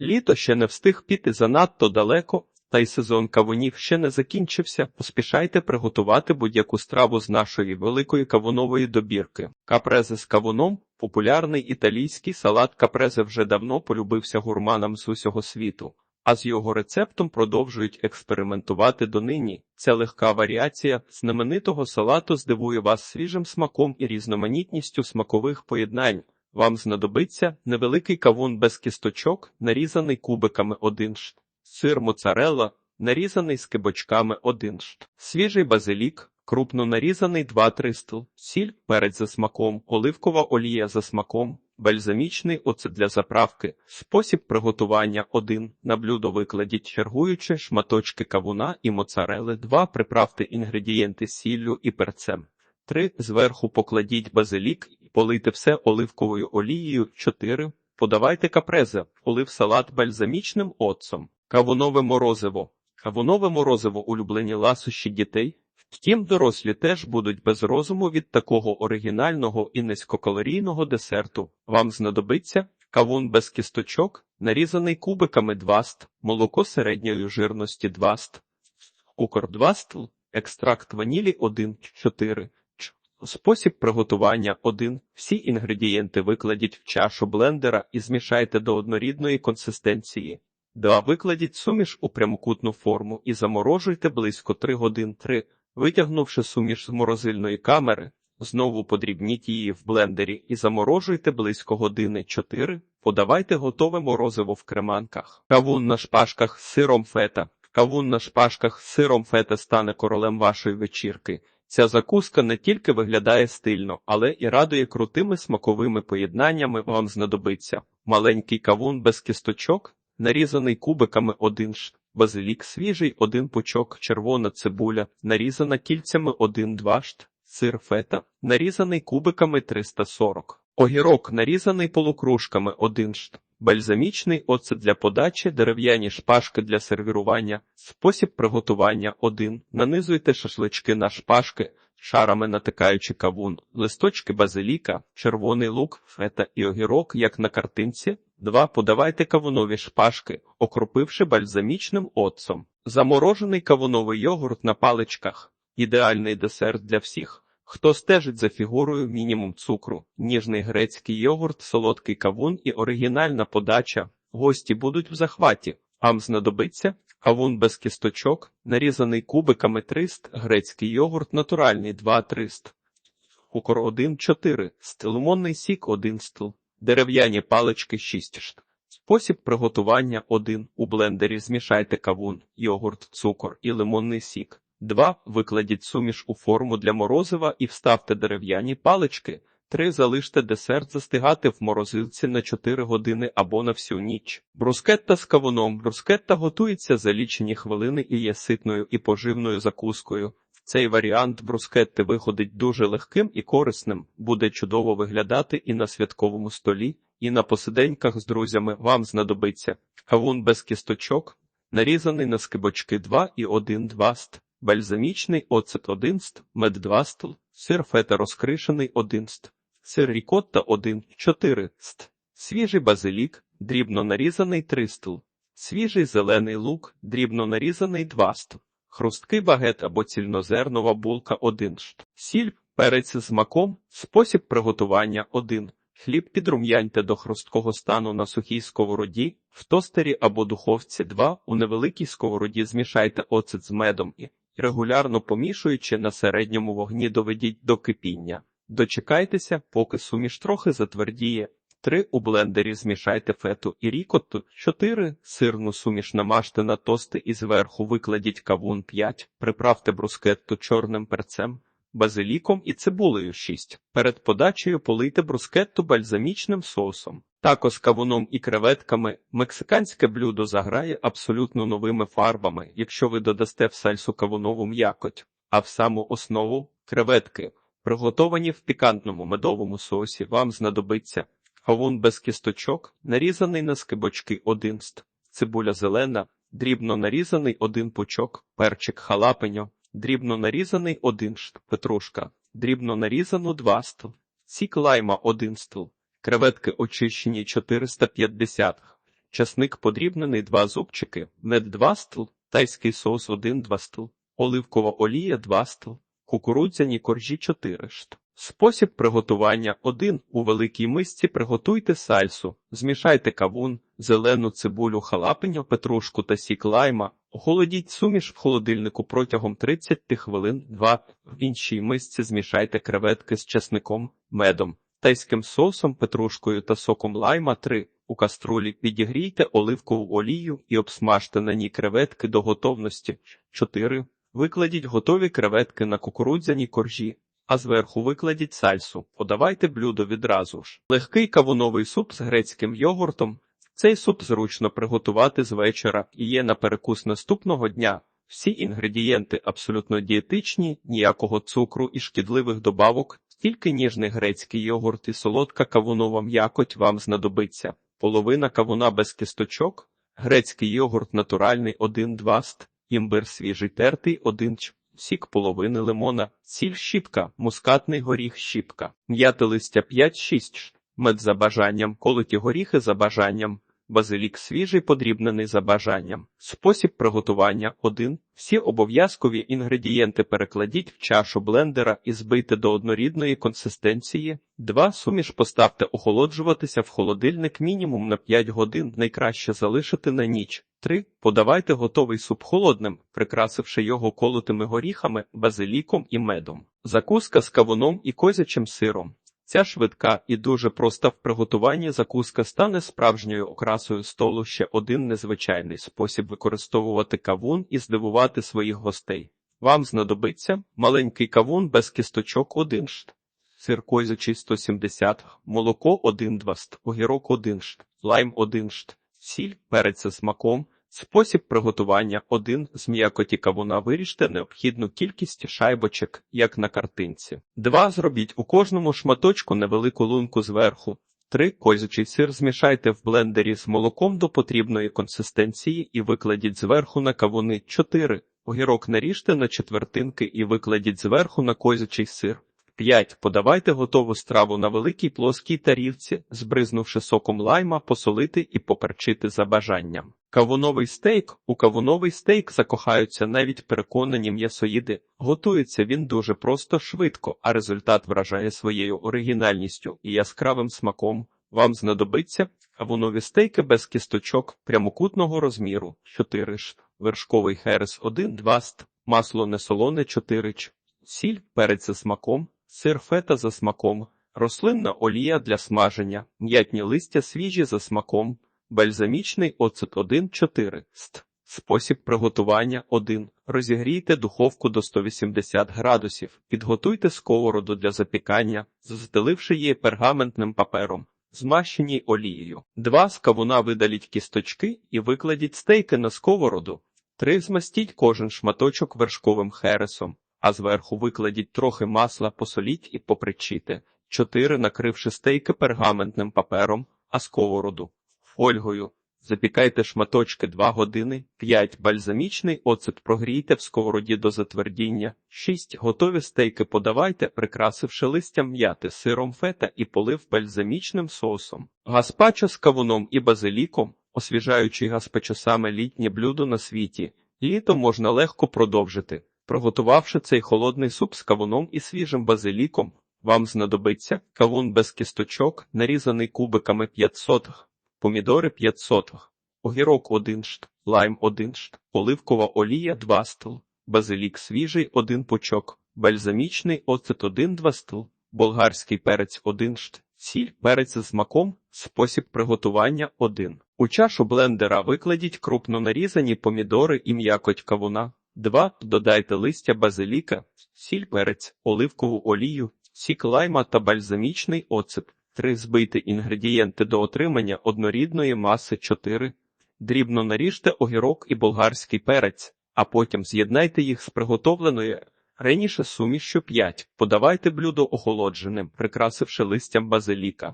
Літо ще не встиг піти занадто далеко, та й сезон кавунів ще не закінчився. Поспішайте приготувати будь-яку страву з нашої великої кавунової добірки. Капрезе з кавуном популярний італійський салат капрезе вже давно полюбився гурманам з усього світу. А з його рецептом продовжують експериментувати донині. Ця легка варіація знаменитого салату здивує вас свіжим смаком і різноманітністю смакових поєднань. Вам знадобиться невеликий кавун без кісточок, нарізаний кубиками 1 шт, сир моцарелла, нарізаний скибочками 1 шт, свіжий базилік, крупно нарізаний 2-3 стл, сіль, перець за смаком, оливкова олія за смаком, бальзамічний оцет для заправки. Спосіб приготування 1. На блюдо викладіть чергуючи шматочки кавуна і моцарели, 2. Приправте інгредієнти сіллю і перцем. 3. Зверху покладіть базилік і полийте все оливковою олією. 4. Подавайте капрезе, полив салат бальзамічним оцом. Кавунове морозиво. Кавунове морозиво улюблені ласощі дітей. Втім, дорослі теж будуть без розуму від такого оригінального і низькокалорійного десерту. Вам знадобиться кавун без кісточок, нарізаний кубиками 2 ст, молоко середньої жирності 2 ст, цукор 2 стл, екстракт ванілі 1-4. Спосіб приготування 1. Всі інгредієнти викладіть в чашу блендера і змішайте до однорідної консистенції. 2. Викладіть суміш у прямокутну форму і заморожуйте близько 3 годин 3. Витягнувши суміш з морозильної камери, знову подрібніть її в блендері і заморожуйте близько години 4. Подавайте готове морозиво в креманках. Кавун на шпажках з сиром фета. Кавун на шпажках з сиром фета стане королем вашої вечірки. Ця закуска не тільки виглядає стильно, але і радує крутими смаковими поєднаннями вам знадобиться. Маленький кавун без кісточок, нарізаний кубиками 1 шт, базилік свіжий 1 пучок, червона цибуля, нарізана кільцями 1-2 шт, сир фета, нарізаний кубиками 340, огірок нарізаний полукружками 1 шт, бальзамічний оцет для подачі, дерев'яні шпажки для сервірування, спосіб приготування 1. Нанизуйте шашлички на шпажки, шарами натикаючи кавун, листочки базиліка, червоний лук, фета і огірок, як на картинці. 2. Подавайте кавунові шпажки, окропивши бальзамічним оцом. Заморожений кавуновий йогурт на паличках. Ідеальний десерт для всіх. Хто стежить за фігурою мінімум цукру, ніжний грецький йогурт, солодкий кавун і оригінальна подача. Гості будуть в захваті. Вам знадобиться кавун без кісточок, нарізаний кубиками 300, грецький йогурт натуральний 2-300, кукор 1-4, лимонний сік 1 стл, дерев'яні палички 6 штук. Спосіб приготування 1. У блендері змішайте кавун, йогурт, цукор і лимонний сік. 2. Викладіть суміш у форму для морозива і вставте дерев'яні палички. 3. Залиште десерт застигати в морозилці на 4 години або на всю ніч. Брускетта з кавуном. Брускетта готується за лічені хвилини і є ситною і поживною закускою. Цей варіант брускетти виходить дуже легким і корисним, буде чудово виглядати і на святковому столі, і на посиденьках з друзями вам знадобиться. Кавун без кісточок, нарізаний на скибочки 2 і 1 2 ст, бальзамічний оцет 1 ст, мед 2 стл, сир фета розкришений 1 ст, сир рікотта 1 4 ст, свіжий базилік, дрібно нарізаний 3 стл, свіжий зелений лук, дрібно нарізаний 2 стл. Хрусткий багет або цільнозернова булка 1 шт. Сіль, перець з маком, спосіб приготування 1. Хліб підрум'яньте до хрусткого стану на сухій сковороді, в тостері або духовці 2. У невеликій сковороді змішайте оцет з медом і, регулярно помішуючи на середньому вогні доведіть до кипіння. Дочекайтеся, поки суміш трохи затвердіє. 3. У блендері змішайте фету і рікотту. 4. Сирну суміш намажте на тости і зверху викладіть кавун 5. Приправте брускетту чорним перцем, базиліком і цибулею 6. Перед подачею полийте брускетту бальзамічним соусом. Тако з кавуном і креветками мексиканське блюдо заграє абсолютно новими фарбами, якщо ви додасте в сальсу кавунову м'якоть, а в саму основу креветки, приготовані в пікантному медовому соусі, вам знадобиться Кавун без кісточок, нарізаний на скибочки 1 ст, цибуля зелена, дрібно нарізаний 1 пучок, перчик халапеньо, дрібно нарізаний 1 шт, петрушка, дрібно нарізану 2 стл, сік лайма 1 стл, креветки очищені 450, часник подрібнений 2 зубчики, мед 2 стл, тайський соус 1-2 стл, оливкова олія 2 стл, кукурудзяні коржі 4 шт. Спосіб приготування 1. У великій мисці приготуйте сальсу, змішайте кавун, зелену цибулю, халапеньо, петрушку та сік лайма, охолодіть суміш в холодильнику протягом 30 хвилин. 2. В іншій мисці змішайте креветки з чесником, медом, тайським соусом, петрушкою та соком лайма 3. У каструлі підігрійте оливкову олію і обсмажте на ній креветки до готовності. 4. Викладіть готові креветки на кукурудзяні коржі, а зверху викладіть сальсу. Подавайте блюдо відразу ж. Легкий кавуновий суп з грецьким йогуртом. Цей суп зручно приготувати з вечора і є на перекус наступного дня. Всі інгредієнти абсолютно дієтичні, ніякого цукру і шкідливих добавок, тільки ніжний грецький йогурт і солодка кавунова м'якоть вам знадобиться. Половина кавуна без кісточок, грецький йогурт натуральний 1-2 ст, імбир свіжий тертий 1 ч, сік половини лимона, сіль щіпка, мускатний горіх щіпка, м'яте листя 5-6 ш, мед за бажанням, колоті горіхи за бажанням, базилік свіжий подрібнений за бажанням. Спосіб приготування 1. Всі обов'язкові інгредієнти перекладіть в чашу блендера і збийте до однорідної консистенції. 2. Суміш поставте охолоджуватися в холодильник мінімум на 5 годин, найкраще залишити на ніч. 3. Подавайте готовий суп холодним, прикрасивши його колотими горіхами, базиліком і медом. Закуска з кавуном і козячим сиром. Ця швидка і дуже проста в приготуванні закуска стане справжньою окрасою столу ще один незвичайний спосіб використовувати кавун і здивувати своїх гостей. Вам знадобиться маленький кавун без кісточок 1 шт, сир козячий 170, молоко 1-2 ст, огірок 1 шт, лайм 1 шт, сіль, перець за смаком. Спосіб приготування 1. З м'якоті кавуна виріжте необхідну кількість шайбочок, як на картинці. 2. Зробіть у кожному шматочку невелику лунку зверху. 3. Козячий сир змішайте в блендері з молоком до потрібної консистенції і викладіть зверху на кавуни. 4. Огірок наріжте на четвертинки і викладіть зверху на козячий сир. 5. Подавайте готову страву на великій плоскій тарілці, збризнувши соком лайма, посолити і поперчити за бажанням. Кавуновий стейк. У кавуновий стейк закохаються навіть переконані м'ясоїди. Готується він дуже просто швидко, а результат вражає своєю оригінальністю і яскравим смаком. Вам знадобиться кавунові стейки без кісточок прямокутного розміру 4 ш, вершковий херес 1-2 ст, масло несолоне 4 ч, сіль, перець за смаком, сир фета за смаком, рослинна олія для смаження, м'ятні листя свіжі за смаком, бальзамічний оцет 1-4 ст. Спосіб приготування 1. Розігрійте духовку до 180 градусів, підготуйте сковороду для запікання, застеливши її пергаментним папером, змащеній олією. 2. З кавуна видаліть кісточки і викладіть стейки на сковороду. 3. Змастіть кожен шматочок вершковим хересом, а зверху викладіть трохи масла, посоліть і попричите. 4. Накривши стейки пергаментним папером, а сковороду фольгою. Запікайте шматочки 2 години, 5 бальзамічний оцет прогрійте в сковороді до затвердіння, 6 готові стейки подавайте, прикрасивши листям м'яти сиром фета і полив бальзамічним соусом. Гаспачо з кавуном і базиліком, освіжаючий гаспачо саме літнє блюдо на світі, літо можна легко продовжити. Приготувавши цей холодний суп з кавуном і свіжим базиліком, вам знадобиться кавун без кісточок, нарізаний кубиками 500 г помідори 500 г, огірок 1 шт, лайм 1 шт, оливкова олія 2 стл, базилік свіжий 1 пучок, бальзамічний оцет 1-2 стл, болгарський перець 1 шт, сіль, перець з смаком, спосіб приготування 1. У чашу блендера викладіть крупно нарізані помідори і м'якоть кавуна. 2. Додайте листя базиліка, сіль перець, оливкову олію, сік лайма та бальзамічний оцет. 3. Збийте інгредієнти до отримання однорідної маси 4. Дрібно наріжте огірок і болгарський перець, а потім з'єднайте їх з приготовленою раніше сумішю 5. Подавайте блюдо охолодженим, прикрасивши листям базиліка.